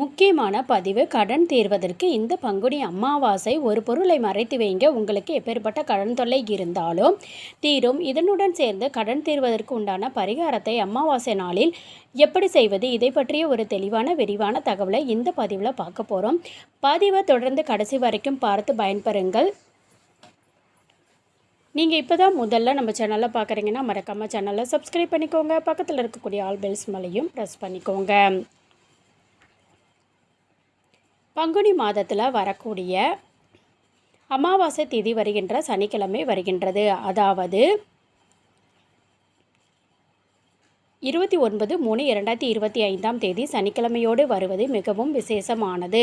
முக்கியமான பதிவு கடன் தீர்வதற்கு இந்த பங்குனி அமாவாசை ஒரு பொருளை மறைத்து வைங்க. உங்களுக்கு எப்பேற்பட்ட கடன் தொல்லை இருந்தாலும் தீரும். இதனுடன் சேர்ந்து கடன் தீர்வதற்கு உண்டான பரிகாரத்தை அமாவாசை நாளில் எப்படி செய்வது? இதை பற்றிய ஒரு தெளிவான விரிவான தகவலை இந்த பதிவில் பார்க்க போகிறோம் பதிவை தொடர்ந்து கடைசி வரைக்கும் பார்த்து பயன்பெறுங்கள். நீங்கள் இப்போ தான் முதல்ல நம்ம சேனலில் பார்க்குறீங்கன்னா மறக்காமல் சேனலை சப்ஸ்கிரைப் பண்ணிக்கோங்க. பக்கத்தில் இருக்கக்கூடிய ஆல் பெல்ஸ் மலையும் ப்ரெஸ் பண்ணிக்கோங்க. பங்குனி மாதத்தில் வரக்கூடிய அமாவாசை திதி வருகின்ற சனிக்கிழமை வருகின்றது. அதாவது இருபத்தி ஒன்பது மூணு இரண்டாயிரத்தி இருபத்தி ஐந்தாம் தேதி சனிக்கிழமையோடு வருவது மிகவும் விசேஷமானது.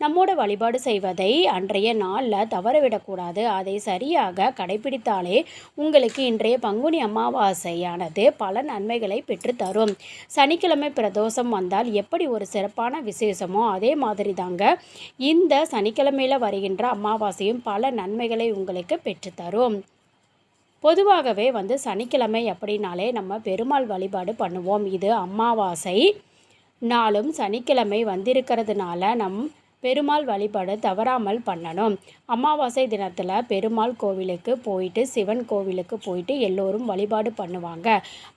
நம்மோட வழிபாடு செய்வதை அன்றைய நாளில் தவறவிடக்கூடாது. அதை சரியாக கடைபிடித்தாலே உங்களுக்கு இன்றைய பங்குனி அமாவாசையானது பல நன்மைகளை பெற்றுத்தரும். சனிக்கிழமை பிரதோஷம் வந்தால் எப்படி ஒரு சிறப்பான விசேஷமோ அதே மாதிரி தாங்க இந்த சனிக்கிழமையில் வருகின்ற அமாவாசையும் பல நன்மைகளை உங்களுக்கு பெற்றுத்தரும். பொதுவாகவே வந்து சனிக்கிழமை அப்படின்னாலே நம்ம பெருமாள் வழிபாடு பண்ணுவோம். இது அமாவாசை நாளும் சனிக்கிழமை வந்திருக்கிறதுனால நம் பெருமாள் வழிபாடு தவறாமல் பண்ணணும். அமாவாசை தினத்தில் பெருமாள் கோவிலுக்கு போயிட்டு சிவன் கோவிலுக்கு போயிட்டு எல்லோரும் வழிபாடு பண்ணுவாங்க.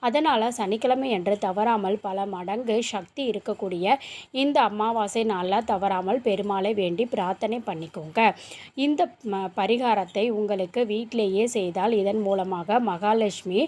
அதனால் சனிக்கிழமை என்று தவறாமல் பல மடங்கு சக்தி இருக்கக்கூடிய இந்த அமாவாசை நாளில் தவறாமல் பெருமாளை வேண்டி பிரார்த்தனை பண்ணிக்கோங்க. இந்த பரிகாரத்தை உங்களுக்கு வீட்டிலேயே செய்தால் இதன் மூலமாக மகாலட்சுமி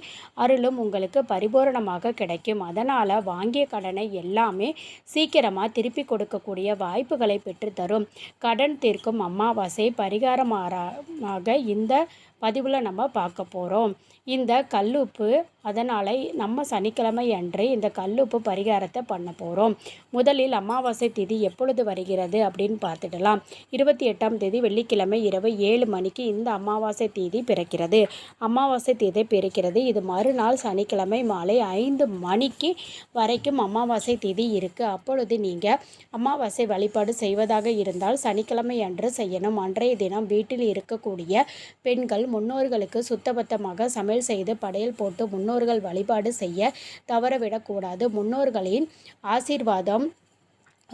அருளும் உங்களுக்கு பரிபூரணமாக கிடைக்கும். அதனால் வாங்கிய கடனை எல்லாமே சீக்கிரமாக திருப்பி கொடுக்கக்கூடிய வாய்ப்புகளை பெற்று தரும் கடன் தீர்க்கும் அமாவாசை பரிகாரமாக இந்த பதிவில் நம்ம பார்க்க போகிறோம் இந்த கல்லுப்பு அதனால் நம்ம சனிக்கிழமை அன்று இந்த கல்லுப்பு பரிகாரத்தை பண்ண போகிறோம் முதலில் அமாவாசை திதி எப்பொழுது வருகிறது அப்படின்னு பார்த்துடலாம். இருபத்தி எட்டாம் தேதி வெள்ளிக்கிழமை இரவு ஏழு மணிக்கு இந்த அமாவாசை தேதி பிறக்கிறது. அமாவாசை தேதி பிறக்கிறது. இது மறுநாள் சனிக்கிழமை மாலை ஐந்து மணிக்கு வரைக்கும் அமாவாசை தேதி இருக்குது அப்பொழுது நீங்கள் அமாவாசை வழிபாடு செய்வதாக இருந்தால் சனிக்கிழமை அன்று செய்யணும். அன்றைய தினம் வீட்டில் இருக்கக்கூடிய பெண்கள் முன்னோர்களுக்கு சுத்தபத்தமாக சமையல் செய்து படையல் போட்டு முன்னோர்கள் வழிபாடு செய்ய தவறவிடக்கூடாது. முன்னோர்களின் ஆசீர்வாதம்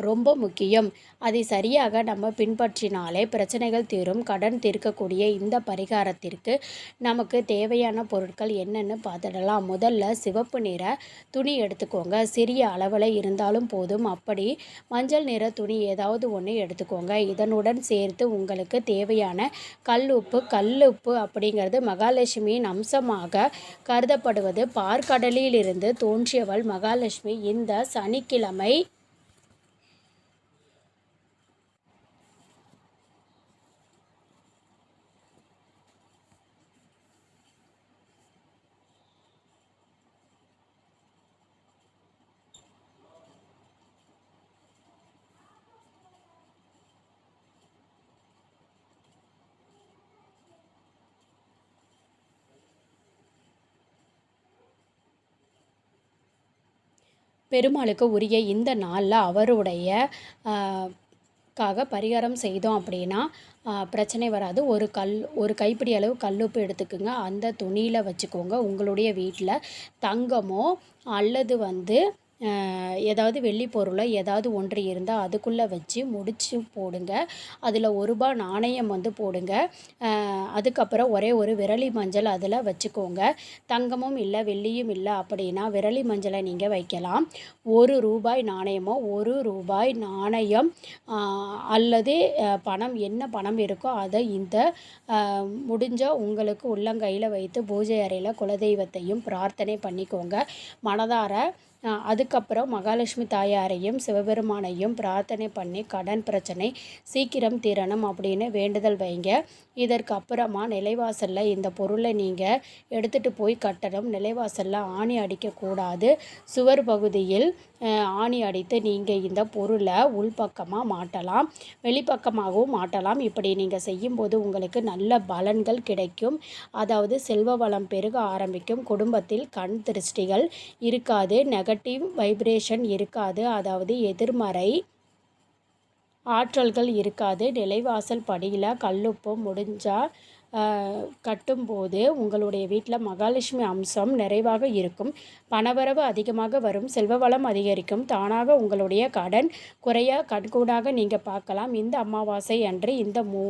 ரொம்ப முக்கியம். அதை சரியாக நம்ம பின்பற்றினாலே பிரச்சனைகள் தீரும். கடன் தீர்க்கக்கூடிய இந்த பரிகாரத்திற்கு நமக்கு தேவையான பொருட்கள் என்னென்னு பார்த்துடலாம். முதல்ல சிவப்பு நிற துணி எடுத்துக்கோங்க. சிறிய அளவில் இருந்தாலும் போதும். அப்படி மஞ்சள் நிற துணி ஏதாவது ஒன்று எடுத்துக்கோங்க. இதனுடன் சேர்த்து உங்களுக்கு தேவையான கல்லுப்பு கல்லுப்பு அப்படிங்கிறது மகாலட்சுமியின் அம்சமாக கருதப்படுவது. பார்க்கடலிலிருந்து தோன்றியவள் மகாலட்சுமி இந்த சனிக்கிழமை பெருமாளுக்கு உரிய இந்த நாளில் அவருடைய காக பரிகாரம் செய்தோம் அப்படின்னா பிரச்சனை வராது. ஒரு கல் ஒரு கைப்பிடி அளவு கல்லுப்பு எடுத்துக்கோங்க. அந்த துணியில் வச்சுக்கோங்க. உங்களுடைய வீட்டில் தங்கமோ அல்லது வந்து ஏதாவது வெள்ளி பொருளை ஏதாவது ஒன்று இருந்தால் அதுக்குள்ளே வச்சு முடிச்சு போடுங்க. அதில் ஒரு ரூபா நாணயம் வந்து போடுங்க. அதுக்கப்புறம் ஒரே ஒரு விரலி மஞ்சள் அதில் வச்சுக்கோங்க. தங்கமும் இல்லை வெள்ளியும் இல்லை அப்படின்னா விரலி மஞ்சளை நீங்கள் வைக்கலாம். ஒரு ரூபாய் நாணயமோ ஒரு ரூபாய் நாணயம் அல்லது பணம் என்ன பணம் இருக்கோ அதை இந்த முடிஞ்ச உங்களுக்கு உள்ளங்கையில் வைத்து பூஜை அறையில் குலதெய்வத்தையும் பிரார்த்தனை பண்ணிக்கோங்க. மனதார அதுக்கப்புறம் மகாலட்சுமி தாயாரையும் சிவபெருமானையும் பிரார்த்தனை பண்ணி கடன் பிரச்சனை சீக்கிரம் தீரணும் அப்படின்னு வேண்டுதல் வைங்க. இதற்கு அப்புறமா நிலைவாசலில் இந்த பொருளை நீங்கள் எடுத்துகிட்டு போய் கட்டணும். நிலைவாசலில் ஆணி அடிக்கக்கூடாது. சுவர் பகுதியில் ஆணி அடித்து நீங்கள் இந்த பொருளை உள்பக்கமாக மாட்டலாம் வெளிப்பக்கமாகவும் மாட்டலாம். இப்படி நீங்கள் செய்யும்போது உங்களுக்கு நல்ல பலன்கள் கிடைக்கும். அதாவது செல்வ வளம் பெருக ஆரம்பிக்கும். குடும்பத்தில் கண் திருஷ்டிகள் இருக்காது நெகட்டிவ் வைப்ரேஷன் இருக்காது. அதாவது எதிர்மறை ஆற்றல்கள் இருக்காது. நிலைவாசல் படியில் கல்லுப்பு முடிஞ்சால் கட்டும்போது உங்களுடைய வீட்டில் மகாலட்சுமி அம்சம் நிறைவாக இருக்கும். பணவரவு அதிகமாக வரும். செல்வ வளம் அதிகரிக்கும். தானாக உங்களுடைய கடன் குறைய கண்கூடாக நீங்கள் பார்க்கலாம். இந்த அமாவாசை அன்று இந்த மு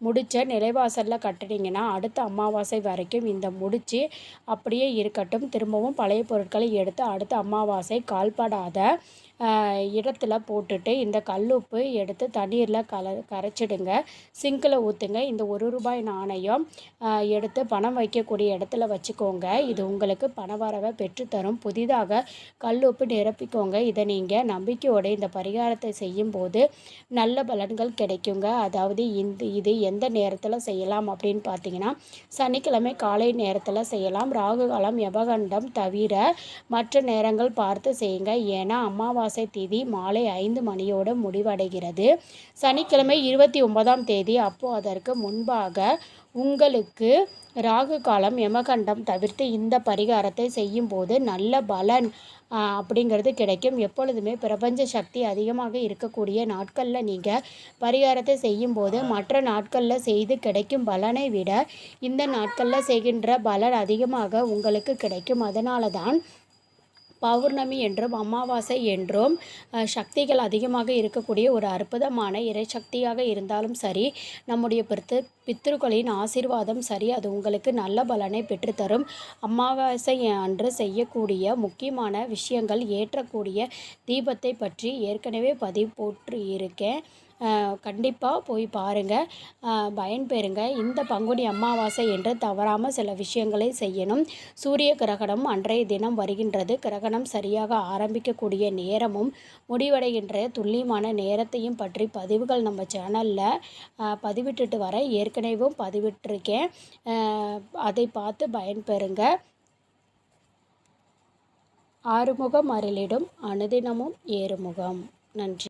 முடிச்ச நிலைவாசலில் கட்டுனீங்கன்னா அடுத்த அமாவாசை வரைக்கும் இந்த முடிச்சு அப்படியே இருக்கட்டும். திரும்பவும் பழைய பொருட்களை எடுத்து அடுத்த அமாவாசை கால்படாத இடத்துல போட்டுட்டு இந்த கல்லுப்பு எடுத்து தண்ணீரில் கல கரைச்சிடுங்க. சிங்கில் ஊற்றுங்க இந்த ஒரு ரூபாய் நாணயம் எடுத்து பணம் வைக்கக்கூடிய இடத்துல வச்சுக்கோங்க. இது உங்களுக்கு பணவரவை பெற்றுத்தரும். புதிதாக கல்லுப்பு நிரப்பிக்கோங்க. இதை நீங்கள் நம்பிக்கையோடு இந்த பரிகாரத்தை செய்யும்போது நல்ல பலன்கள் கிடைக்குங்க. அதாவது இந்த இது எந்த நேரத்தில் செய்யலாம் அப்படின்னு பார்த்தீங்கன்னா சனிக்கிழமை காலை நேரத்தில் செய்யலாம். ராகு காலம் யபகண்டம் தவிர மற்ற நேரங்கள் பார்த்து செய்யுங்க. ஏன்னா அமாவாசை தேதி மாலை ஐந்து மணியோடு முடிவடைகிறது. சனிக்கிழமை இருபத்தி ஒன்பதாம் தேதி. அப்போ அதற்கு முன்பாக உங்களுக்கு ராகு காலம் யமகண்டம் தவிர்த்து இந்த பரிகாரத்தை செய்யும்போது நல்ல பலன் அப்படிங்கிறது கிடைக்கும். எப்பொழுதுமே பிரபஞ்ச சக்தி அதிகமாக இருக்கக்கூடிய நாட்களில் நீங்கள் பரிகாரத்தை செய்யும்போது மற்ற நாட்களில் செய்து கிடைக்கும் பலனை விட இந்த நாட்களில் செய்கின்ற பலன் அதிகமாக உங்களுக்கு கிடைக்கும். அதனால தான் பௌர்ணமி என்றும் அமாவாசை என்றும் சக்திகள் அதிகமாக இருக்கக்கூடிய ஒரு அற்புதமான இறைசக்தியாக இருந்தாலும் சரி நம்முடைய பித்து பித்ருக்களின் ஆசீர்வாதம் சரி அது உங்களுக்கு நல்ல பலனை பெற்றுத்தரும். அமாவாசை அன்று செய்யக்கூடிய முக்கியமான விஷயங்கள் ஏற்றக்கூடிய தீபத்தை பற்றி ஏற்கனவே பதிவு போற்று இருக்கேன் கண்டிப்பாக போய் பாருங்கள் பயன்பெறுங்க. இந்த பங்குனி அமாவாசை என்று தவறாமல் சில விஷயங்களை செய்யணும். சூரிய கிரகணம் அன்றைய தினம் வருகின்றது. கிரகணம் சரியாக ஆரம்பிக்கக்கூடிய நேரமும் முடிவடைகின்ற துல்லியமான நேரத்தையும் பற்றி பதிவுகள் நம்ம சேனலில் பதிவிட்டுட்டு வர ஏற்கனவே பதிவிட்டிருக்கேன். அதை பார்த்து பயன்பெறுங்க. ஆறுமுகம் அருளிடும் அனுதினமும் ஏறுமுகம். நன்றி.